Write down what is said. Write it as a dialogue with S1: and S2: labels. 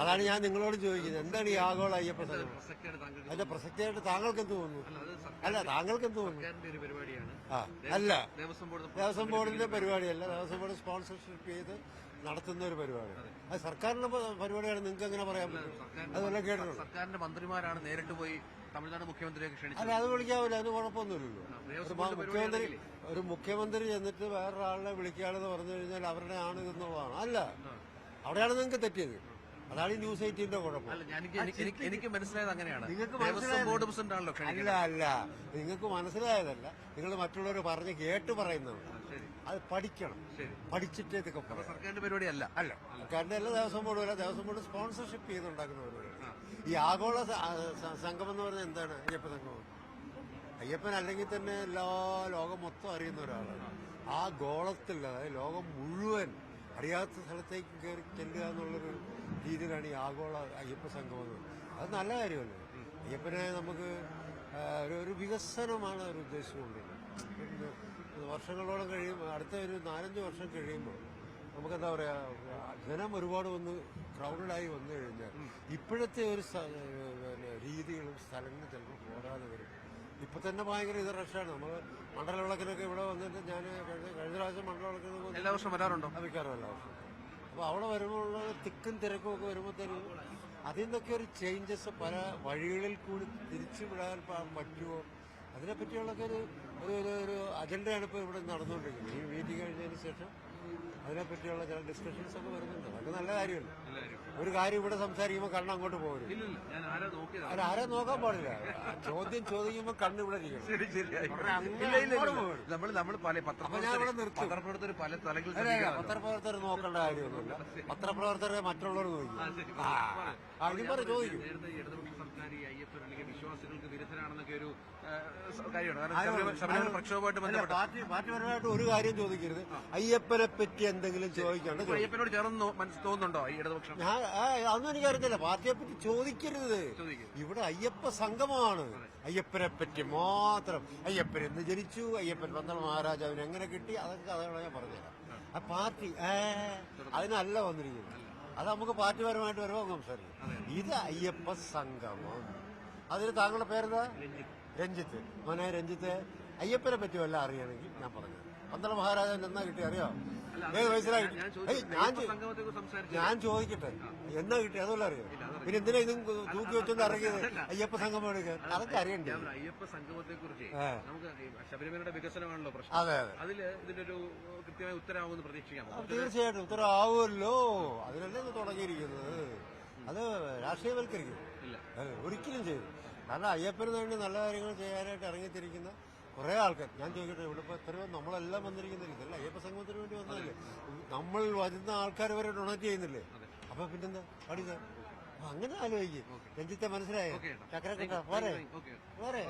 S1: അതാണ് ഞാൻ നിങ്ങളോട് ചോദിക്കുന്നത്. എന്താണ് ഈ ആഗോള അയ്യപ്പ സംഗമം? അതിന്റെ പ്രസക്തിയായിട്ട് താങ്കൾക്ക് എന്ത് തോന്നുന്നു.
S2: അല്ല
S1: താങ്കൾക്ക് എന്ത് തോന്നുന്നു അല്ല.
S2: ദേവസ്വം
S1: ബോർഡിന്റെ പരിപാടിയല്ല. ദേവസ്വം ബോർഡ് സ്പോൺസർഷിപ്പ് ചെയ്ത് നടത്തുന്ന ഒരു പരിപാടിയാണ്. അത്. സർക്കാരിന്റെ പരിപാടിയാണ്. നിങ്ങൾക്ക് എങ്ങനെ പറയാൻ പറ്റും? അതുപോലെ കേട്ടിട്ടുണ്ട്?
S2: സർക്കാരിന്റെ മന്ത്രിമാരാണ് നേരിട്ട് പോയി തമിഴ്നാട് മുഖ്യമന്ത്രിയെ ക്ഷണിച്ചത്.
S1: അല്ല അത് വിളിക്കാവില്ല അത് കുഴപ്പമൊന്നുമില്ലല്ലോ. മുഖ്യമന്ത്രി ഒരു മുഖ്യമന്ത്രി ചെന്നിട്ട് വേറൊരാളിനെ വിളിക്കുകയാണെന്ന് പറഞ്ഞു കഴിഞ്ഞാൽ അവരുടെ ആണ് ഇതെന്നുള്ളതാണ്. അല്ല അവിടെയാണ് നിങ്ങൾക്ക് തെറ്റിയത്. അതാണ് ഈ ന്യൂസ് എയ്റ്റീന്റെ കുഴപ്പം.
S2: അല്ല എനിക്ക് എനിക്ക് എനിക്ക് മനസ്സിലായത് അങ്ങനെയാണ്.
S1: നിങ്ങൾക്ക്
S2: ദേവസ്വം ബോർഡ് പ്രസിഡന്റ് ആണല്ലോ
S1: അല്ല അല്ല. നിങ്ങൾക്ക് മനസ്സിലായതല്ല. നിങ്ങൾ മറ്റുള്ളവർ പറഞ്ഞ് കേട്ട് പറയുന്നതാണ് അത് പഠിക്കണം. പഠിച്ചിട്ട് ഇതൊക്കെ പറയാം
S2: സർക്കാരിന്റെ പരിപാടി
S1: അല്ല അല്ല സർക്കാരിന്റെ എല്ലാ ദേവസ്വം ബോർഡ് അല്ല. ദേവസ്വം ബോർഡ് സ്പോൺസർഷിപ്പ് ചെയ്തുണ്ടാക്കുന്ന പരിപാടി ഈ ആഗോള സ- ആ, സ- സംഗമം എന്ന് പറഞ്ഞാൽ എന്താണ്? അയ്യപ്പ സംഘം. അയ്യപ്പൻ അല്ലെങ്കിൽ തന്നെ എല്ലാ ലോകം മൊത്തം അറിയുന്ന ഒരാളാണ്. ആ ഗോളത്തിൽ അതായത് ലോകം മുഴുവൻ അറിയാത്ത സ്ഥലത്തേക്ക് കയറി ചെല്ലുക എന്നുള്ളൊരു രീതിയിലാണ് ഈ ആഗോള അയ്യപ്പ സംഗമം. അത് നല്ല കാര്യമല്ലേ? അയ്യപ്പനെ നമുക്ക് ഒരു ഒരു വികസനമാണ് ഒരു ഉദ്ദേശിച്ചുകൊണ്ടിരുന്നത് പിന്നെ വർഷങ്ങളോളം കഴിയുമ്പോൾ അടുത്ത ഒരു നാലഞ്ച് വർഷം കഴിയുമ്പോൾ നമുക്കെന്താ പറയുക ജനം ഒരുപാട് വന്ന് ക്രൗഡഡായി വന്നു കഴിഞ്ഞാൽ ഇപ്പോഴത്തെ ഒരു രീതികളും സ്ഥലങ്ങളും ചിലപ്പോൾ പോരാതെ വരും. ഇപ്പൊ തന്നെ ഭയങ്കര ഇത് റഷാണ് നമ്മൾ മണ്ഡലവിളക്കിനൊക്കെ ഇവിടെ വന്നിട്ട് ഞാൻ കഴിഞ്ഞ പ്രാവശ്യം മണ്ഡലവിളക്കിന് വിളക്കിന്
S2: എല്ലാ വർഷം വരാറുണ്ടോ?
S1: വയ്ക്കാറും എല്ലാ വർഷം അപ്പൊ അവിടെ വരുമ്പോൾ തിക്കും തിരക്കും ഒക്കെ വരുമ്പോഴത്തേനും അതിൽ നിന്നൊക്കെ ഒരു ചേഞ്ചസ് പല വഴികളിൽ കൂടി തിരിച്ചു വിടാൻ പറ്റുമോ അതിനെപ്പറ്റിയുള്ളൊക്കെ ഒരു ഒരു ഒരു അജണ്ടയാണ് ഇപ്പോൾ ഇവിടെ നടന്നുകൊണ്ടിരിക്കുന്നത്. ഈ മീറ്റിംഗ് കഴിഞ്ഞതിന് ശേഷം അതിനെപ്പറ്റിയുള്ള ചില ഡിസ്കഷൻസ് ഒക്കെ വരുന്നുണ്ട്. അതൊക്കെ നല്ല കാര്യമല്ല? ഒരു കാര്യം ഇവിടെ സംസാരിക്കുമ്പോൾ കണ്ണ് അങ്ങോട്ട് പോകരുത്
S2: അല്ല ആരാ
S1: നോക്കാൻ പാടില്ല. ചോദ്യം ചോദിക്കുമ്പോൾ കണ്ണ് ഇവിടെ.
S2: നമ്മൾ നമ്മൾ പല പത്രപ്രവർത്തകർ പല തലങ്ങളിൽ
S1: നോക്കേണ്ട കാര്യമൊന്നുമില്ല. പത്രപ്രവർത്തകരെ മറ്റുള്ളവർ നോക്കി ഇനി ചോദിക്കും.
S2: നേരത്തെ ഈ സർക്കാർ ഈ അയ്യപ്പൻ അല്ലെങ്കിൽ വിശ്വാസികൾക്ക് വിരുദ്ധരാണെന്നൊക്കെ ഒരു കാര്യമാണ്. കാരണം പ്രക്ഷോഭമായിട്ട് ബന്ധപ്പെട്ട്
S1: പാർട്ടിപരമായിട്ട് ഒരു കാര്യം ചോദിക്കരുത്. അയ്യപ്പനെ പറ്റി എന്തെങ്കിലും ചോദിക്കാണ്ട്
S2: അയ്യപ്പനോട് ചേർന്ന് തോന്നുന്നുണ്ടോ ഈ ഇടതുപക്ഷം?
S1: ഞാൻ ആ, അതൊന്നും എനിക്കറിയത്തില്ല പാർട്ടിയെ പറ്റി ചോദിക്കരുത്.
S2: ചോദിക്കും
S1: ഇവിടെ അയ്യപ്പ സംഘമാണ്. അയ്യപ്പനെ പറ്റി മാത്രം. അയ്യപ്പൻ എന്ന് ജനിച്ചു. അയ്യപ്പൻ പന്തള മഹാരാജാവിന് എങ്ങനെ കിട്ടി? അതൊക്കെ കഥകളെ ഞാൻ പറഞ്ഞുതരാം. ആ. പാർട്ടി ഏ അതിനല്ല വന്നിരിക്കുന്നത്. അത് നമുക്ക് പാർട്ടിപരമായിട്ട് വരുമ്പോൾ സംസാരിക്കും. ഇത് അയ്യപ്പ സംഗമം. അതിന് താങ്കളുടെ പേരെന്താ? രഞ്ജിത്ത്. മോനെ രഞ്ജിത്ത് അയ്യപ്പനെ പറ്റി വല്ല അറിയണമെങ്കിൽ ഞാൻ പറഞ്ഞു പന്തള മഹാരാജാവിന് എന്നാ കിട്ടി അറിയോ?
S2: ഞാൻ
S1: ചോദിക്കട്ടെ. എന്നാ കിട്ടി? അതുപോലെ അറിയോ? പിന്നെ എന്തിനാ ഇതും തൂക്കി വെച്ചോണ്ട് ഇറങ്ങിയത് അയ്യപ്പ സംഗമം എടുക്കാൻ അതൊക്കെ അറിയണ്ടേ?
S2: അയ്യപ്പ സംഗമത്തെ കുറിച്ച് നമുക്ക് ശബരിമലയുടെ വികസനമാണല്ലോ പ്രശ്നം.
S1: അതെ അതെ.
S2: അതിൽ ഇതിന്റെ ഒരു കൃത്യമായ ഉത്തരവാകുമെന്ന് പ്രതീക്ഷിക്കാം.
S1: തീർച്ചയായിട്ടും ഉത്തരവാവുമല്ലോ. അതിനല്ലേ തുടങ്ങിയിരിക്കുന്നത്? അത് രാഷ്ട്രീയവൽക്കരിക്കും. ഒരിക്കലും ചെയ്തു കാരണം അയ്യപ്പന് വേണ്ടി നല്ല കാര്യങ്ങൾ ചെയ്യാനായിട്ട് ഇറങ്ങിത്തിരിക്കുന്ന കുറെ ആൾക്കാർ. ഞാൻ ചോദിക്കട്ടെ ഇവിടെ ഇപ്പൊ എത്രയോ നമ്മളെല്ലാം വന്നിരിക്കുന്നില്ല ഇതല്ല അയ്യപ്പ സംഗമത്തിന് വേണ്ടി വന്നതല്ലേ? നമ്മൾ വരുന്ന ആൾക്കാർ വരെ ഡൊണേറ്റ് ചെയ്യുന്നില്ലേ? അപ്പൊ പിന്നെന്താ? അടിച്ച അങ്ങനെ ആലോചിക്കും. രഞ്ജിത്തെ മനസ്സിലായോ?
S2: ഓക്കെ
S1: ചക്രക്കട്ട പോരെ? പോരെ?